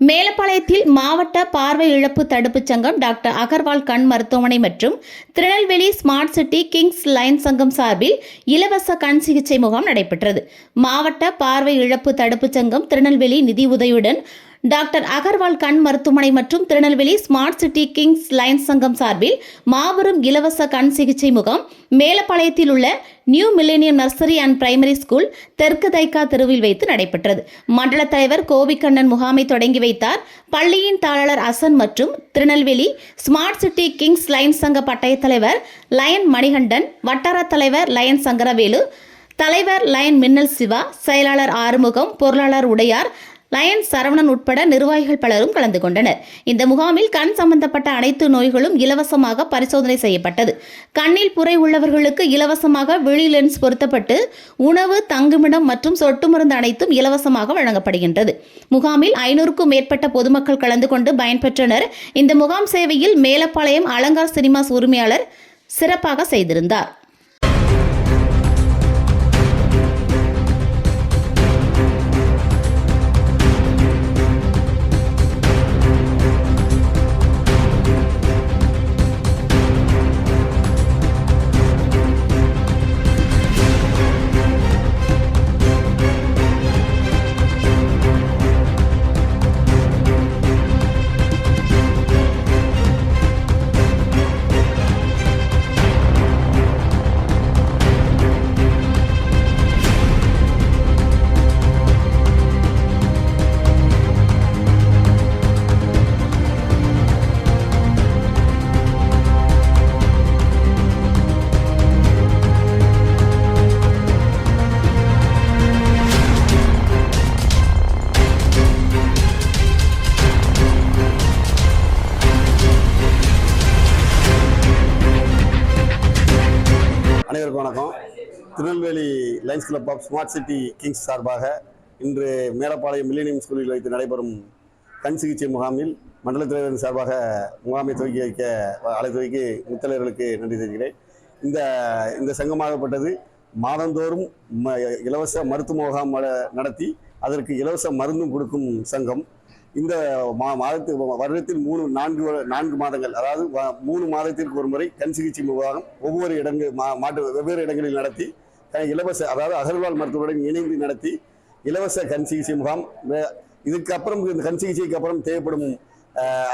மேலப்பாளையத்தில் மாவட்ட பார்வை இழப்பு தடுப்புச் சங்கம் டாக்டர் அகர்வால் கண் மருத்துவமனை மற்றும் Tirunelveli smart city kings line சங்கம் சார்பில் இலவச கண் சிகிச்சை முகாம் நடைபெற்றது. மாவட்ட பார்வை இழப்பு தடுப்புச் சங்கம் திருநெல்வேலி நிதி உதவியுடன் டாக்டர் அகர்வால் கண் மருத்துவமனை மற்றும் Tirunelveli smart city kings lines சங்கம் சார்பில் மாபெரும் இலவச கண் சிகிச்சை முகாம் மேலப்பாளையத்தில் உள்ள new millennium nursery and primary school தெற்கு தைக்கா தெருவில் வைத்து நடைபெற்றது. மண்டல தலைவர் கோபிக்கண்ணன் முகாமை தொடங்கி வைத்தார். பள்ளியின் தாளர் அசன் மற்றும் Tirunelveli smart city kings lion சங்க பட்டய தலைவர் லயன் மணிகண்டன் வட்டார தலைவர் லயன் சங்கரவேலு தலைவர் லயன் மின்னல் சிவா செயலாளர் ஆறுமுகம் பொருளாளர் உடையார் லயன் சரவணன் உட்பட நிர்வாகிகள் பலரும் கலந்து கொண்டனர். இந்த முகாமில் கண் சம்பந்தப்பட்ட அனைத்து நோய்களும் இலவசமாக பரிசோதனை செய்யப்பட்டது. கண்ணில் புரை உள்ளவர்களுக்கு இலவசமாக விழி லென்ஸ் பொருத்தப்பட்டு உணவு தங்குமிடம் மற்றும் சொட்டு மருந்து அனைத்தும் இலவசமாக வழங்கப்படுகின்றது. முகாமில் ஐநூறுக்கும் மேற்பட்ட பொதுமக்கள் கலந்து கொண்டு பயன்பெற்றனர். இந்த முகாம் சேவையில் மேலப்பாளையம் அலங்கார் சினிமாஸ் உரிமையாளர் சிறப்பாக செய்திருந்தார். அனைவருக்கும் வணக்கம். Tirunelveli lions club of smart city kings சார்பாக இன்று மேலப்பாளையம் மில்லினியம் ஸ்கூலில் வைத்து நடைபெறும் கண் சிகிச்சை முகாமில் மண்டல தலைவரின் சார்பாக முகாமை துவக்கி வைக்க அழைத்து முத்தலைவர்களுக்கு நன்றி தெரிவிக்கிறேன். இந்த இந்த சங்கமாகப்பட்டது மாதந்தோறும் ம இலவச மருத்துவ முகாம் நடத்தி அதற்கு இலவச மருந்தும் கொடுக்கும் சங்கம். இந்த மா மாதத்து வருடத்தில் மூணு நான்கு நான்கு மாதங்கள் அதாவது மூணு மாதத்திற்கு ஒரு முறை கண் சிகிச்சை முகாம் ஒவ்வொரு இடங்கள் மா மாட்டு வெவ்வேறு இடங்களில் நடத்தி இலவச அதாவது அகர்வால் மருத்துவருடன் இணைந்து நடத்தி இலவச கண் சிகிச்சை முகாம் இதுக்கப்புறம் இதுக்கு அப்புறம் இந்த கண் சிகிச்சைக்கு அப்புறம் தேவைப்படும்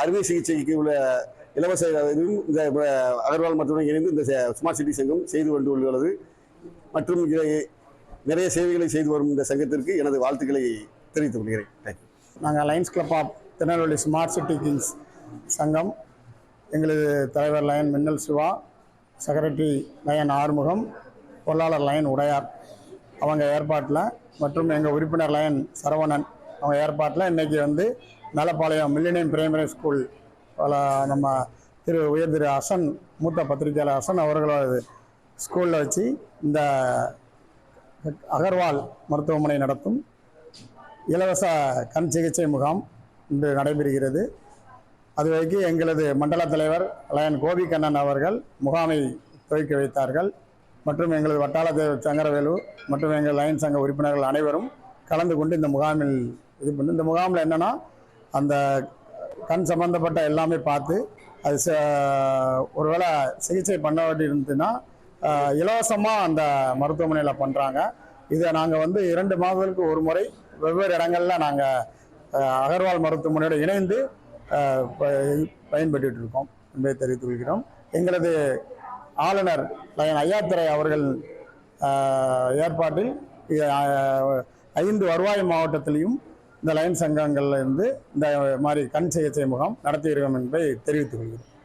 அறுவை சிகிச்சைக்கு உள்ள இலவச இதுவும் இந்த அகர்வால் மருத்துவருடன் இணைந்து இந்த ச- ஸ்மார்ட் சிட்டி சங்கம் செய்து கொண்டு உள்ளது. மற்றும் நிறைய சேவைகளை செய்து வரும் இந்த சங்கத்திற்கு எனது வாழ்த்துக்களை தெரிவித்துக் கொள்கிறேன். தேங்க்யூ நாங்கள் lions club of Tirunelveli smart city kings சங்கம். எங்களது தலைவர் லயன் மின்னல் சிவா செக்ரட்டரி லயன் ஆறுமுகம் பொருளாளர் லயன் உடையார். அவங்க ஏற்பாட்டில் மற்றும் எங்கள் உறுப்பினர் லயன் சரவணன் அவங்க ஏற்பாட்டில் இன்றைக்கி வந்து மேலப்பாளையம் மில்லினியம் பிரைமரி ஸ்கூல் நம்ம திரு உயர் திரு அசன் மூத்த பத்திரிகையாளர் அசன் அவர்களோட ஸ்கூலில் வச்சு இந்த அகர்வால் மருத்துவமனை நடத்தும். இலவச கண் சிகிச்சை முகாம் இன்று நடைபெறுகிறது. அதுவரைக்கு எங்களது மண்டல தலைவர் லயன் கோபிகண்ணன் அவர்கள் முகாமை துவக்கி வைத்தார்கள். மற்றும் எங்களது வட்டார தலைவர் சங்கரவேலு மற்றும் எங்கள் லயன் சங்க உறுப்பினர்கள் அனைவரும் கலந்து கொண்டு இந்த முகாமில் இது பண்ணி இந்த முகாமில் என்னென்னா அந்த கண் சம்பந்தப்பட்ட எல்லாமே பார்த்து அது ச- ஒருவேளை சிகிச்சை பண்ண வேண்டி இருந்துச்சுன்னா இலவசமாக அந்த மருத்துவமனையில் பண்ணுறாங்க இதை நாங்கள் வந்து இரண்டு மாதங்களுக்கு ஒரு முறை வெவ்வேறு இடங்களில் நாங்கள் அகர்வால் மருத்துவமனையோடு இணைந்து பயன்பட்டு ப- இருக்கோம் என்பதை தெரிவித்துக் கொள்கிறோம். எங்களது ஆளுநர் லயன் ஐயாத்துறை அவர்கள் ஏற்பாட்டில் ஐந்து வருவாய் மாவட்டத்திலையும் இந்த லைன் சங்கங்கள்ல இருந்து இந்த மாதிரி கண் சிகிச்சை முகாம் நடத்தியிருக்கோம் என்பதை தெரிவித்துக் கொள்கிறோம்.